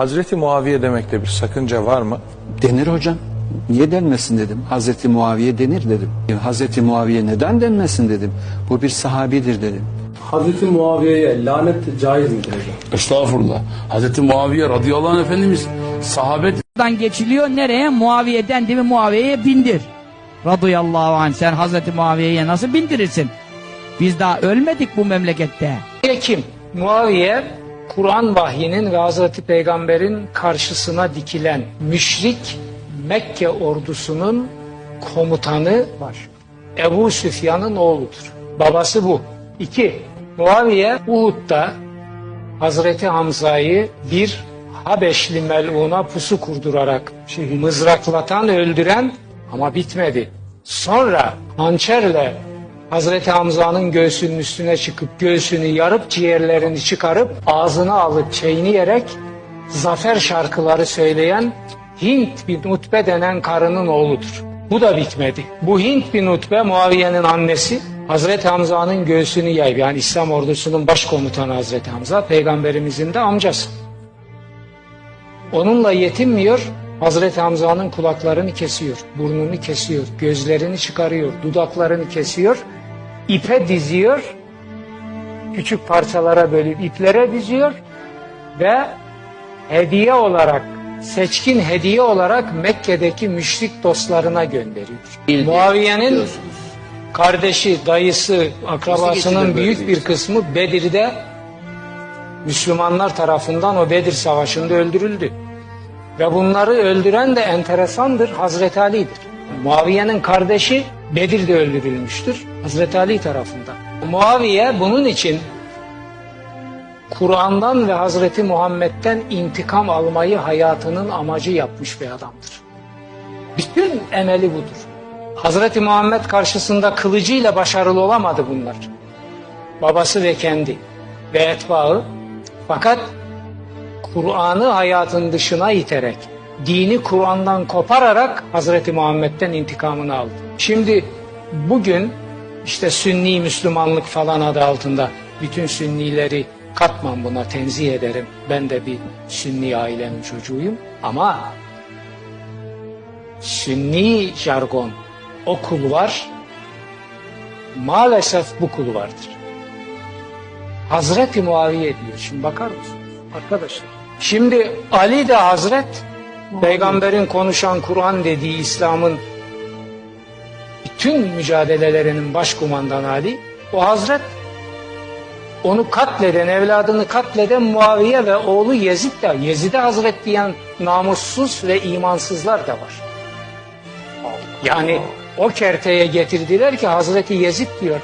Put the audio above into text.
Hazreti Muaviye demekte bir sakınca var mı? Denir hocam. Niye denmesin dedim. Hazreti Muaviye denir dedim. Hazreti Muaviye neden denmesin dedim. Bu bir sahabidir dedim. Hazreti Muaviye'ye lanet caiz midir hocam? Estağfurullah. Hazreti Muaviye radıyallahu anh Efendimiz sahabet Buradan geçiliyor nereye? Muaviye'den değil mi Muaviye'ye bindir. Radıyallahu anh sen Hazreti Muaviye'ye nasıl bindirirsin? Biz daha ölmedik bu memlekette. Kim? Muaviye Kur'an vahyinin ve Hazreti Peygamber'in karşısına dikilen müşrik Mekke ordusunun komutanı Ebu Süfyan'ın oğludur. Babası bu. İki, Muaviye Uhud'da Hazreti Hamza'yı bir Habeşli meluna pusu kurdurarak mızraklatan öldüren ama bitmedi. Sonra hançerle Hazreti Hamza'nın göğsünün üstüne çıkıp göğsünü yarıp ciğerlerini çıkarıp ağzına alıp çiğneyerek zafer şarkıları söyleyen Hint bin Utbe denen karının oğludur. Bu da bitmedi. Bu Hint bin Utbe Muaviye'nin annesi Hazreti Hamza'nın göğsünü yayıp yani İslam ordusunun başkomutanı Hazreti Hamza peygamberimizin de amcası. Onunla yetinmiyor, Hazreti Hamza'nın kulaklarını kesiyor, burnunu kesiyor, gözlerini çıkarıyor, dudaklarını kesiyor, ipe diziyor, küçük parçalara bölüp iplere diziyor ve hediye olarak, seçkin hediye olarak Mekke'deki müşrik dostlarına gönderiyor. Muaviye'nin kardeşi, dayısı, akrabasının büyük bir kısmı Bedir'de Müslümanlar tarafından o Bedir Savaşı'nda öldürüldü. Ve bunları öldüren de enteresandır Hazreti Ali'dir. Muaviye'nin kardeşi Bedir'de öldürülmüştür Hazreti Ali tarafından. Muaviye bunun için Kur'an'dan ve Hazreti Muhammed'den intikam almayı hayatının amacı yapmış bir adamdır. Bütün emeli budur. Hazreti Muhammed karşısında kılıcıyla başarılı olamadı bunlar. Babası ve kendi ve etbaı fakat Kur'an'ı hayatın dışına iterek, dini Kur'an'dan kopararak Hazreti Muhammed'den intikamını aldı. Şimdi bugün işte Sünni Müslümanlık falan adı altında bütün Sünnileri katmam buna tenzih ederim. Ben de bir Sünni ailenin çocuğuyum ama Sünni jargon o kulvar maalesef bu kulvardır. Hazreti Muaviye diyor. Şimdi bakar mısın? Arkadaşlar. Şimdi Ali de Hazret, peygamberin konuşan Kur'an dediği İslam'ın bütün mücadelelerinin başkumandanı Ali, o Hazret onu katleden, evladını katleden Muaviye ve oğlu Yezid de, Yezid'e Hazret diyen namussuz ve imansızlar da var. Yani o kerteye getirdiler ki Hazreti Yezid diyor,